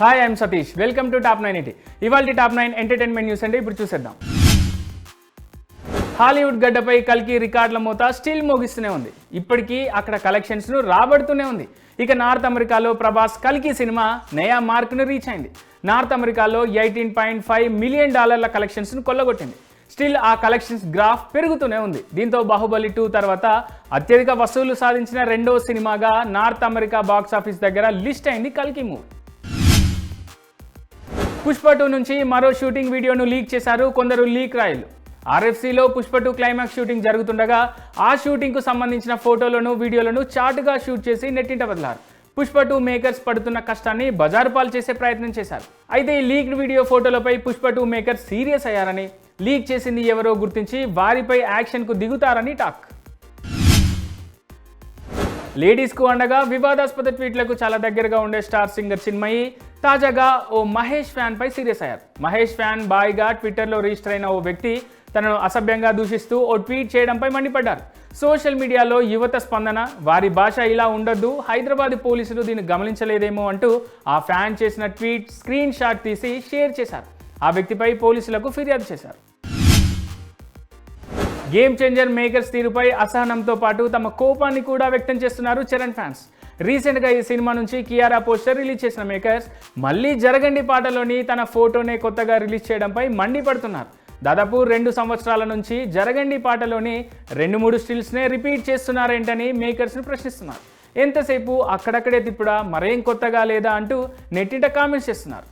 Hi I'm Satish welcome to top nine eighty ఇవాళ top nine entertainment news అంటే ఇప్పుడు చూసేద్దాం. హాలీవుడ్ గడ్డపై కల్కి రికార్డుల మూత స్టిల్ మోగిస్తూనే ఉంది. ఇప్పటికీ అక్కడ కలెక్షన్స్ను రాబడుతూనే ఉంది. ఇక నార్త్ అమెరికాలో ప్రభాస్ కల్కి సినిమా నయా మార్క్ను రీచ్ అయింది. నార్త్ అమెరికాలో ఎయిటీన్ పాయింట్ ఫైవ్ మిలియన్ డాలర్ల కలెక్షన్స్ను కొల్లగొట్టింది. స్టిల్ ఆ కలెక్షన్స్ గ్రాఫ్ పెరుగుతూనే ఉంది. దీంతో బాహుబలి టూ తర్వాత అత్యధిక వసూలు సాధించిన రెండో సినిమాగా నార్త్ అమెరికా బాక్స్ ఆఫీస్ దగ్గర లిస్ట్ అయింది కల్కి మూవీ పుష్ప టూ నుంచి మరో షూటింగ్ వీడియోను లీక్ చేశారు కొందరు లీక్ రాయలు. ఆర్ఎఫ్సీలో పుష్ప టూ క్లైమాక్స్ షూటింగ్ జరుగుతుండగా ఆ షూటింగ్కు సంబంధించిన ఫోటోలను వీడియోలను చాటుగా షూట్ చేసి నెట్టింట వదిలారు. పుష్ప టూ మేకర్స్ పడుతున్న కష్టాన్ని బజారు పాలు చేసే ప్రయత్నం చేశారు. అయితే ఈ లీక్డ్ వీడియో ఫోటోలపై పుష్ప టూ మేకర్స్ సీరియస్ అయ్యారని లీక్ చేసింది ఎవరో గుర్తించి వారిపై యాక్షన్కు దిగుతారని టాక్. లేడీస్కు అండగా వివాదాస్పద ట్వీట్లకు చాలా దగ్గరగా ఉండే స్టార్ సింగర్ చిన్మయి తాజాగా ఓ మహేష్ ఫ్యాన్పై సీరియస్ అయ్యారు. మహేష్ ఫ్యాన్ బాయ్గా ట్విట్టర్లో రిజిస్టర్ అయిన ఓ వ్యక్తి తనను అసభ్యంగా దూషిస్తూ ఓ ట్వీట్ చేయడంపై మండిపడ్డారు. సోషల్ మీడియాలో యువత స్పందన వారి భాష ఇలా ఉండొద్దు హైదరాబాద్ పోలీసులు దీన్ని గమనించలేదేమో అంటూ ఆ ఫ్యాన్ చేసిన ట్వీట్ స్క్రీన్ షాట్ తీసి షేర్ చేశారు. ఆ వ్యక్తిపై పోలీసులకు ఫిర్యాదు చేశారు. గేమ్ చేంజర్ మేకర్స్ తీరుపై అసహనంతో పాటు తమ కోపాన్ని కూడా వ్యక్తం చేస్తున్నారు చరణ్ ఫ్యాన్స్. రీసెంట్గా ఈ సినిమా నుంచి కియారా పోస్టర్ రిలీజ్ చేసిన మేకర్స్ మళ్ళీ జరగండి పాటలోని తన ఫోటోనే కొత్తగా రిలీజ్ చేయడంపై మండిపడుతున్నారు. దాదాపు రెండు సంవత్సరాల నుంచి జరగండి పాటలోని రెండు మూడు స్టిల్స్నే రిపీట్ చేస్తున్నారేంటని మేకర్స్ని ప్రశ్నిస్తున్నారు. ఎంతసేపు అక్కడక్కడే తిప్పుడా మరేం కొత్తగా లేదా అంటూ నెట్టింట కామెంట్స్ చేస్తున్నారు.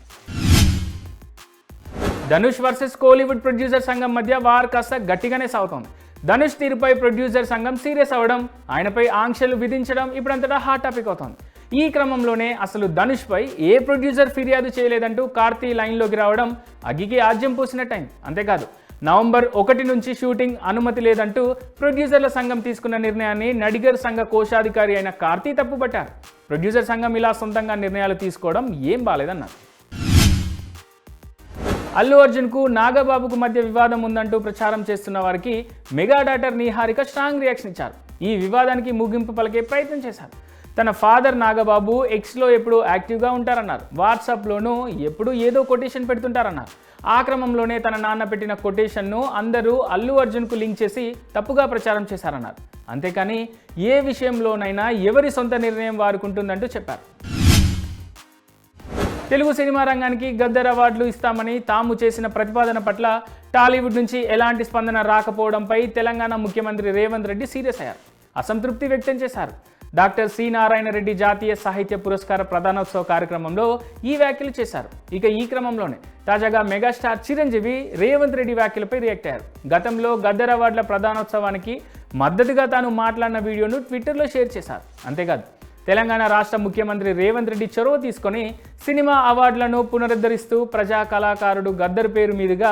ధనుష్ వర్సెస్ కోలీవుడ్ ప్రొడ్యూసర్ సంఘం మధ్య వార్ కాస్త గట్టిగానే సాగుతోంది. ధనుష్ తీరుపై ప్రొడ్యూసర్ సంఘం సీరియస్ అవ్వడం ఆయనపై ఆంక్షలు విధించడం ఇప్పుడంతటా హాట్ టాపిక్ అవుతోంది. ఈ క్రమంలోనే అసలు ధనుష్పై ఏ ప్రొడ్యూసర్ ఫిర్యాదు చేయలేదంటూ కార్తీ లైన్లోకి రావడం అగ్గికి ఆజ్యం పోసిన టైం. అంతేకాదు నవంబర్ ఒకటి నుంచి షూటింగ్ అనుమతి లేదంటూ ప్రొడ్యూసర్ల సంఘం తీసుకున్న నిర్ణయాన్ని నడిగర్ సంఘ కోశాధికారి అయిన కార్తీ తప్పుపట్టారు. ప్రొడ్యూసర్ సంఘం ఇలా సొంతంగా నిర్ణయాలు తీసుకోవడం ఏం బాలేదన్నారు. అల్లు అర్జున్కు నాగబాబుకు మధ్య వివాదం ఉందంటూ ప్రచారం చేస్తున్న వారికి mega daughter Niharika strong reaction ఇచ్చారు. ఈ వివాదానికి ముగింపు పలికే ప్రయత్నం చేశారు. తన ఫాదర్ నాగబాబు ఎక్స్లో ఎప్పుడు యాక్టివ్గా ఉంటారన్నారు. వాట్సాప్లోనూ ఎప్పుడు ఏదో కొటేషన్ పెడుతుంటారన్నారు. ఆ క్రమంలోనే తన నాన్న పెట్టిన కొటేషన్ను అందరూ అల్లు అర్జున్కు లింక్ చేసి తప్పుగా ప్రచారం చేశారన్నారు. అంతేకాని ఏ విషయంలోనైనా ఎవరి సొంత నిర్ణయం వారుకుంటుందంటూ చెప్పారు. తెలుగు సినిమా రంగానికి గద్దర్ అవార్డులు ఇస్తామని తాము చేసిన ప్రతిపాదన పట్ల టాలీవుడ్ నుంచి ఎలాంటి స్పందన రాకపోవడంపై తెలంగాణ ముఖ్యమంత్రి రేవంత్ రెడ్డి సీరియస్ అయ్యారు. అసంతృప్తి వ్యక్తం చేశారు. డాక్టర్ సి నారాయణ రెడ్డి జాతీయ సాహిత్య పురస్కార ప్రధానోత్సవ కార్యక్రమంలో ఈ వ్యాఖ్యలు చేశారు. ఇక ఈ క్రమంలోనే తాజాగా మెగాస్టార్ చిరంజీవి రేవంత్ రెడ్డి వ్యాఖ్యలపై రియాక్ట్ అయ్యారు. గతంలో గద్దర్ అవార్డుల ప్రధానోత్సవానికి మద్దతుగా తాను మాట్లాడిన వీడియోను ట్విట్టర్లో షేర్ చేశారు. అంతేకాదు తెలంగాణ రాష్ట్ర ముఖ్యమంత్రి రేవంత్ రెడ్డి చొరవ తీసుకొని సినిమా అవార్డులను పునరుద్ధరిస్తూ ప్రజా కళాకారుడు గద్దర్ పేరు మీదుగా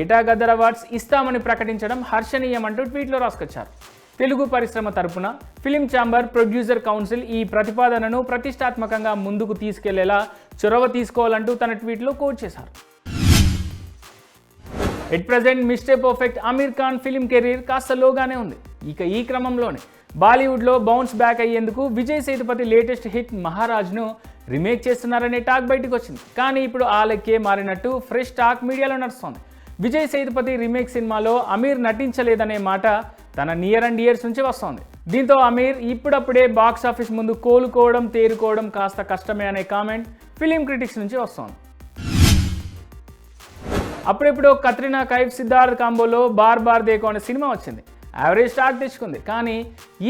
ఏటా గద్దర్ అవార్డ్స్ ఇస్తామని ప్రకటించడం హర్షణీయమంటూ ట్వీట్లో రాసుకొచ్చారు. తెలుగు పరిశ్రమ తరపున ఫిలిం ఛాంబర్ ప్రొడ్యూసర్ కౌన్సిల్ ఈ ప్రతిపాదనను ప్రతిష్టాత్మకంగా ముందుకు తీసుకెళ్ళేలా చొరవ తీసుకోవాలంటూ తన ట్వీట్లో కోట్ చేశారు. At present mister perfect Aamir Khan film career కాస్త లోగానే ఉంది. ఇక ఈ క్రమంలోనే బాలీవుడ్లో బౌన్స్ బ్యాక్ అయ్యేందుకు విజయ్ సేతుపతి లేటెస్ట్ హిట్ మహారాజ్ను రీమేక్ చేస్తున్నారనే టాక్ బయటకు వచ్చింది. కానీ ఇప్పుడు ఆ లెక్కే మారినట్టు ఫ్రెష్ టాక్ మీడియాలో నడుస్తోంది. విజయ్ సేతుపతి రీమేక్ సినిమాలో అమీర్ నటించలేదనే మాట తన నియర్ అండ్ ఇయర్స్ నుంచి వస్తోంది. దీంతో అమీర్ ఇప్పుడప్పుడే బాక్స్ ఆఫీస్ ముందు కోలుకోవడం తేరుకోవడం కాస్త కష్టమే అనే కామెంట్ ఫిలిం క్రిటిక్స్ నుంచి వస్తోంది. అప్పుడెప్పుడు కత్రినా కైఫ్ సిద్ధార్థ్ కాంబోలో బార్ బార్ దేకో అనే సినిమా వచ్చింది. యావరేజ్ స్టార్ట్ తెచ్చుకుంది. కానీ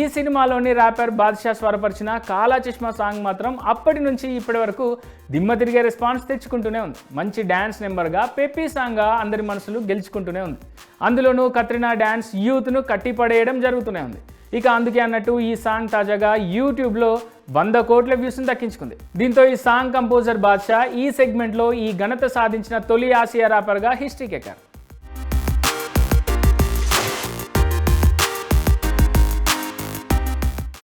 ఈ సినిమాలోని ర్యాపర్ బాద్షా స్వరపరిచిన కాలా చష్మా సాంగ్ మాత్రం అప్పటి నుంచి ఇప్పటి వరకు దిమ్మ తిరిగే రెస్పాన్స్ తెచ్చుకుంటూనే ఉంది. మంచి డ్యాన్స్ నెంబర్గా పెప్పీ సాంగ్గా అందరి మనసులు గెలుచుకుంటూనే ఉంది. అందులోనూ కత్రినా డ్యాన్స్ యూత్ను కట్టిపడేయడం జరుగుతూనే ఉంది. ఇక అందుకే అన్నట్టు ఈ సాంగ్ తాజాగా యూట్యూబ్లో వంద కోట్ల వ్యూస్ని దక్కించుకుంది. దీంతో ఈ సాంగ్ కంపోజర్ బాద్షా ఈ సెగ్మెంట్లో ఈ ఘనత సాధించిన తొలి ఆసియా ర్యాపర్గా హిస్టరీకి ఎక్కారు